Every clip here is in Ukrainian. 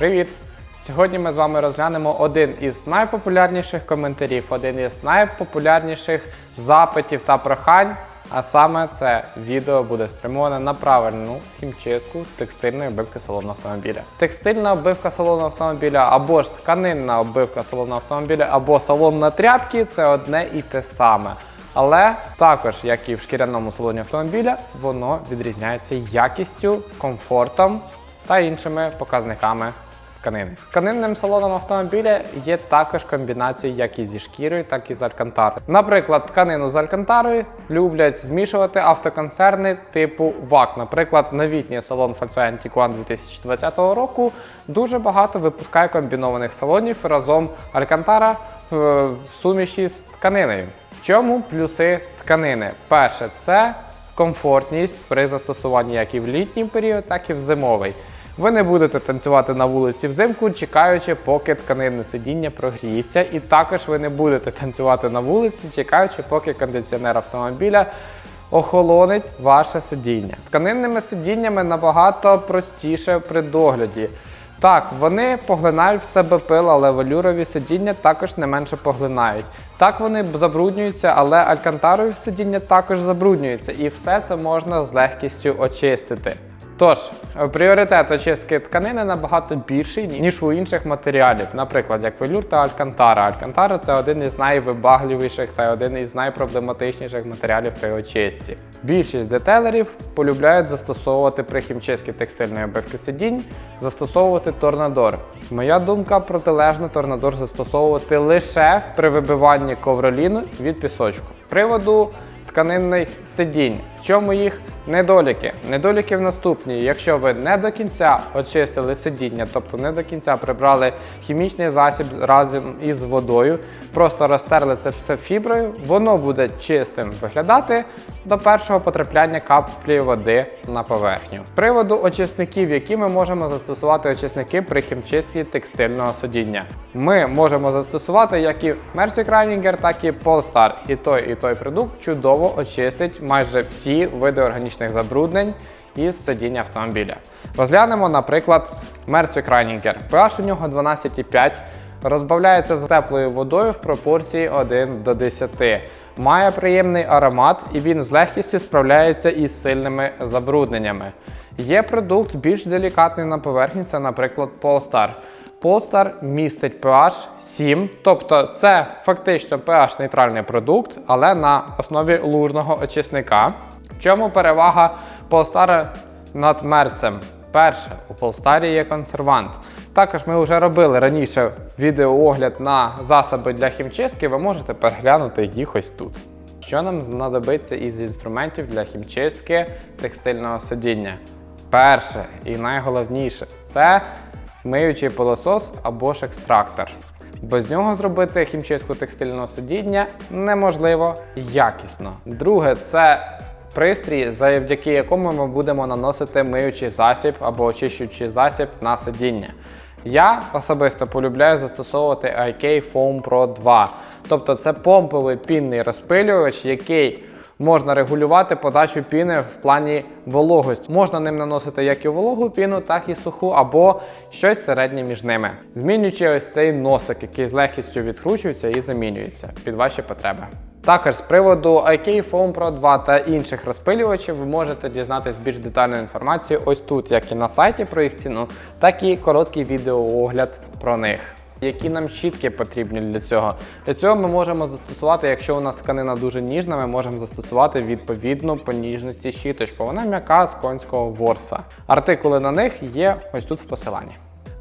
Привіт! Сьогодні ми з вами розглянемо один із найпопулярніших коментарів, один із найпопулярніших запитів та прохань. А саме це відео буде спрямоване на правильну хімчистку текстильної оббивки салону автомобіля. Текстильна оббивка салону автомобіля або ж тканинна оббивка салону автомобіля, або салон на тряпки це одне і те саме. Але також, як і в шкіряному салоні автомобіля, воно відрізняється якістю, комфортом та іншими показниками тканини. Тканинним салоном автомобіля є також комбінації як і зі шкірою, так і з алькантарою. Наприклад, тканину з алькантарою люблять змішувати автоконцерни типу ВАК. Наприклад, новітній салон Volkswagen Tiguan 2020 року дуже багато випускає комбінованих салонів разом алькантара в суміші з тканиною. В чому плюси тканини? Перше, це комфортність при застосуванні як і в літній період, так і в зимовий. Ви не будете танцювати на вулиці взимку, чекаючи, поки тканинне сидіння прогріється, і також ви не будете танцювати на вулиці, чекаючи, поки кондиціонер автомобіля охолонить ваше сидіння. Тканинними сидіннями набагато простіше при догляді. Так, вони поглинають в себе пил, але велюрові сидіння також не менше поглинають. Так вони забруднюються, але алькантарові сидіння також забруднюються, і все це можна з легкістю очистити. Тож, пріоритет очистки тканини набагато більший, ніж у інших матеріалів, наприклад, як велюр та алькантара. Алькантара це один із найвибагливіших та один із найпроблематичніших матеріалів при очистці. Більшість детейлерів полюбляють застосовувати при хімчистці текстильної обивки сидінь, застосовувати торнадор. Моя думка протилежна торнадор застосовувати лише при вибиванні ковроліну від пісочку. З Приводу тканинних сидінь. В чому їх недоліки? Недоліки в наступні. Якщо ви не до кінця очистили сидіння, тобто не до кінця прибрали хімічний засіб разом із водою, просто розтерли це все фіброю, воно буде чистим виглядати до першого потрапляння каплі води на поверхню. З приводу очисників, які ми можемо застосувати очисники при хімчистці текстильного сидіння. Ми можемо застосувати як і Mercy Reininger, так і Polestar. І той, і той продукт чудово очистить майже всі види органічних забруднень із сидіння автомобіля. Розглянемо, наприклад, Mercy Reininger. pH у нього 12,5, розбавляється з теплою водою в пропорції 1 до 10. Має приємний аромат і він з легкістю справляється із сильними забрудненнями. Є продукт більш делікатний на поверхні, це, наприклад, Polestar. Polestar містить pH 7, тобто це фактично pH нейтральний продукт, але на основі лужного очисника. В чому перевага Polestar над мерцем? Перше, у Polestar є консервант. Також ми вже робили раніше відеоогляд на засоби для хімчистки, ви можете переглянути їх ось тут. Що нам знадобиться із інструментів для хімчистки текстильного сидіння? Перше і найголовніше це миючий пилосос або ж екстрактор. Без нього зробити хімчистку текстильного сидіння неможливо якісно. Друге, це пристрій, завдяки якому ми будемо наносити миючий засіб або очищуючий засіб на сидіння. Я особисто полюбляю застосовувати IK Foam Pro 2. Тобто це помповий пінний розпилювач, який можна регулювати подачу піни в плані вологості. Можна ним наносити як і вологу піну, так і суху, або щось середнє між ними. Змінюючи ось цей носик, який з легкістю відкручується і замінюється під ваші потреби. Також з приводу IK Foam Pro 2 та інших розпилювачів ви можете дізнатись більш детальну інформацію ось тут, як і на сайті про їх ціну, так і короткий відеоогляд про них. Які нам щітки потрібні для цього? Для цього ми можемо застосувати, якщо у нас тканина дуже ніжна, ми можемо застосувати відповідну по ніжності щіточку. Вона м'яка з конського ворса. Артикули на них є ось тут в посиланні.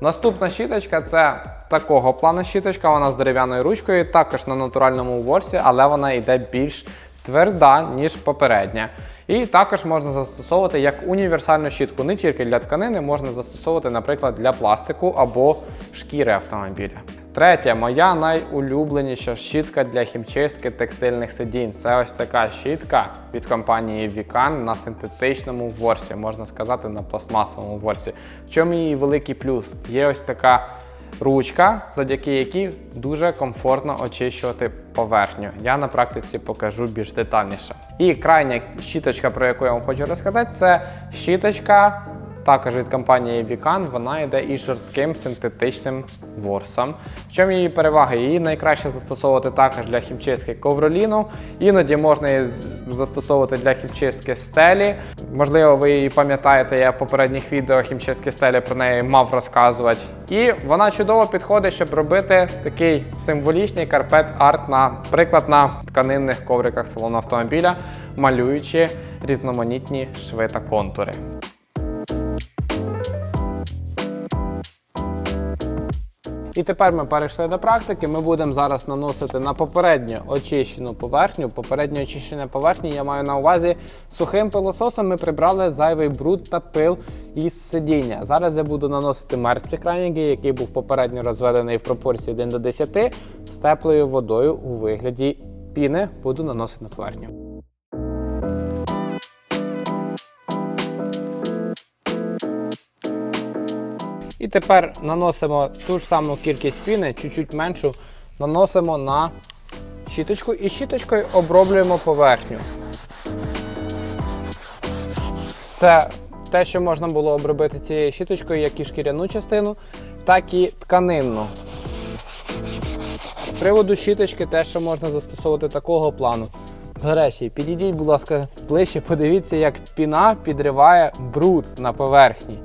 Наступна щіточка це такого плану щіточка, вона з дерев'яною ручкою, також на натуральному ворсі, але вона йде більш тверда, ніж попередня. І також можна застосовувати як універсальну щітку не тільки для тканини, можна застосовувати, наприклад, для пластику або шкіри автомобіля. Третя, моя найулюбленіша щітка для хімчистки текстильних сидінь. Це ось така щітка від компанії Vican на синтетичному ворсі, можна сказати, на пластмасовому ворсі. В чому її великий плюс? Є ось така ручка, завдяки якій дуже комфортно очищувати поверхню. Я на практиці покажу більш детальніше. І крайня щіточка, про яку я вам хочу розказати, це щіточка також від компанії Vican, вона йде із жорстким синтетичним ворсом. В чому її перевага? Її найкраще застосовувати також для хімчистки ковроліну. Іноді можна її застосовувати для хімчистки стелі. Можливо, ви її пам'ятаєте, я в попередніх відео хімчистки стелі про неї мав розказувати. І вона чудово підходить, щоб робити такий символічний карпет-арт, наприклад, на тканинних ковриках салону автомобіля, малюючи різноманітні шви та контури. І тепер ми перейшли до практики. Ми будемо зараз наносити на попередньо очищену поверхню. Попередньо очищення поверхні я маю на увазі сухим пилососом. Ми прибрали зайвий бруд та пил із сидіння. Зараз я буду наносити мертві краніки, який був попередньо розведений в пропорції 1 до 10 з теплою водою у вигляді піни. Буду наносити на поверхню. І тепер наносимо ту ж саму кількість піни, чуть-чуть меншу, наносимо на щіточку і щіточкою оброблюємо поверхню. Це те, що можна було обробити цією щіточкою, як і шкіряну частину, так і тканинну. З приводу щіточки, те, що можна застосовувати такого плану. До речі, підійдіть, будь ласка, ближче, подивіться, як піна підриває бруд на поверхні.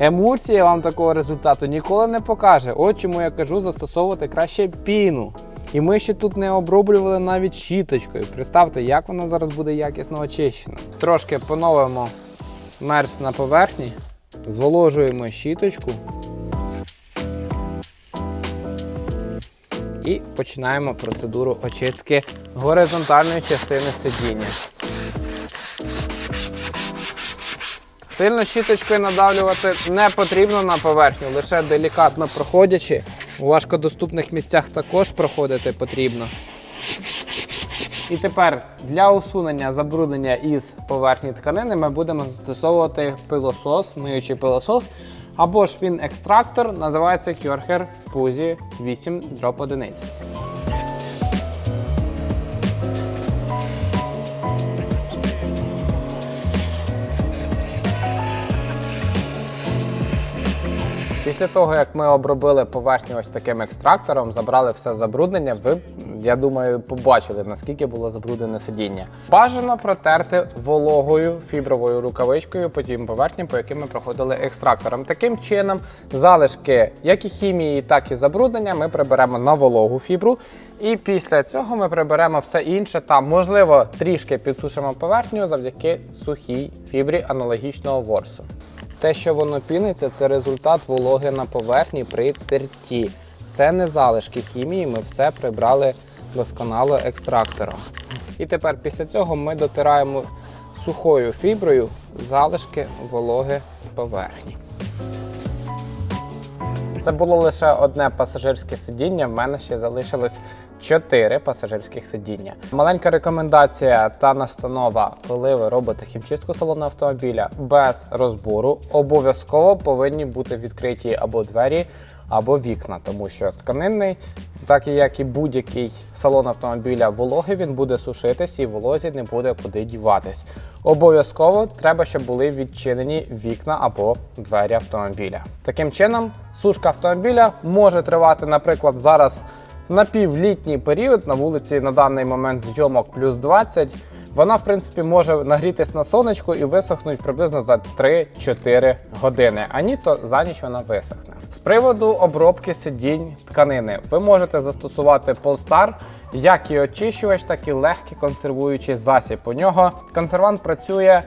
Емульсія вам такого результату ніколи не покаже. От чому я кажу застосовувати краще піну. І ми ще тут не оброблювали навіть щіточкою. Представте, як вона зараз буде якісно очищена. Трошки поновимо мерз на поверхні, зволожуємо щіточку і починаємо процедуру очистки горизонтальної частини сидіння. Сильно щіточкою надавлювати не потрібно на поверхню, лише делікатно проходячи. У важкодоступних місцях також проходити потрібно. І тепер для усунення забруднення із поверхні тканини ми будемо застосовувати пилосос, миючий пилосос, або ж він екстрактор, називається Кьорхер Puzi 8 дроп одиниць. Після того, як ми обробили поверхню ось таким екстрактором, забрали все забруднення, ви, я думаю, побачили, наскільки було забруднене сидіння. Бажано протерти вологою фібровою рукавичкою по тим поверхням, по яким ми проходили екстрактором. Таким чином, залишки як і хімії, так і забруднення ми приберемо на вологу фібру. І після цього ми приберемо все інше та, можливо, трішки підсушимо поверхню завдяки сухій фібрі аналогічного ворсу. Те, що воно піниться, це результат вологи на поверхні при терті. Це не залишки хімії, ми все прибрали досконало екстрактором. І тепер після цього ми дотираємо сухою фіброю залишки вологи з поверхні. Це було лише одне пасажирське сидіння. В мене ще залишилось чотири пасажирських сидіння. Маленька рекомендація та настанова, коли ви робите хімчистку салону автомобіля без розбору, обов'язково повинні бути відкриті або двері, або вікна, тому що тканинний, так як і будь-який салон автомобіля вологий, він буде сушитись і волозі не буде куди діватись. Обов'язково треба, щоб були відчинені вікна або двері автомобіля. Таким чином, сушка автомобіля може тривати, наприклад, зараз напівлітній період на вулиці на даний момент зйомок плюс 20. Вона, в принципі, може нагрітись на сонечку і висохнути приблизно за 3-4 години, а ні, то за ніч вона висохне. З приводу обробки сидінь тканини, ви можете застосувати Polestar як і очищувач, так і легкий консервуючий засіб. У нього консервант працює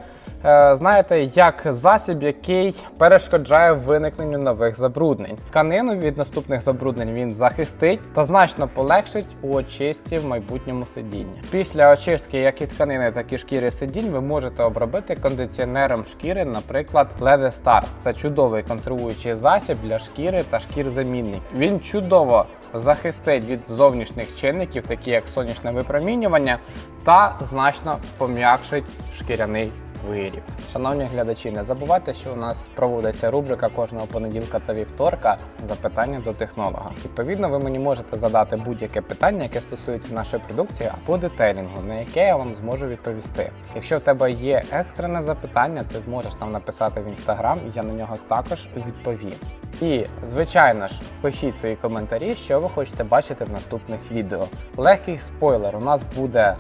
знаєте, як засіб, який перешкоджає виникненню нових забруднень. Тканину від наступних забруднень він захистить та значно полегшить у очистці в майбутньому сидіння. Після очистки як і тканини, так і шкіри сидінь ви можете обробити кондиціонером шкіри, наприклад, Lede Star. Це чудовий консервуючий засіб для шкіри та шкір замінник. Він чудово захистить від зовнішніх чинників, такі як сонячне випромінювання, та значно пом'якшить шкіряний виріб. Шановні глядачі, не забувайте, що у нас проводиться рубрика кожного понеділка та вівторка запитання до технолога. Відповідно, ви мені можете задати будь-яке питання, яке стосується нашої продукції або детейлінгу, на яке я вам зможу відповісти. Якщо в тебе є екстрене запитання, ти зможеш нам написати в інстаграм, я на нього також відповім. І, звичайно ж, пишіть свої коментарі, що ви хочете бачити в наступних відео. Легкий спойлер: у нас буде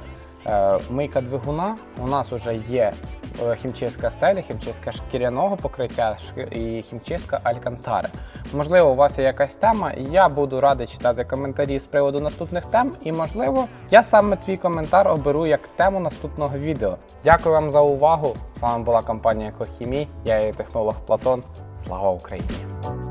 е, мийка двигуна, у нас вже є хімчистка стелі, хімчистка шкіряного покриття і хімчистка алькантари. Можливо, у вас є якась тема, я буду радий читати коментарі з приводу наступних тем. І, можливо, я саме твій коментар оберу як тему наступного відео. Дякую вам за увагу. З вами була компанія Кохімі. Я її технолог Платон. Слава Україні!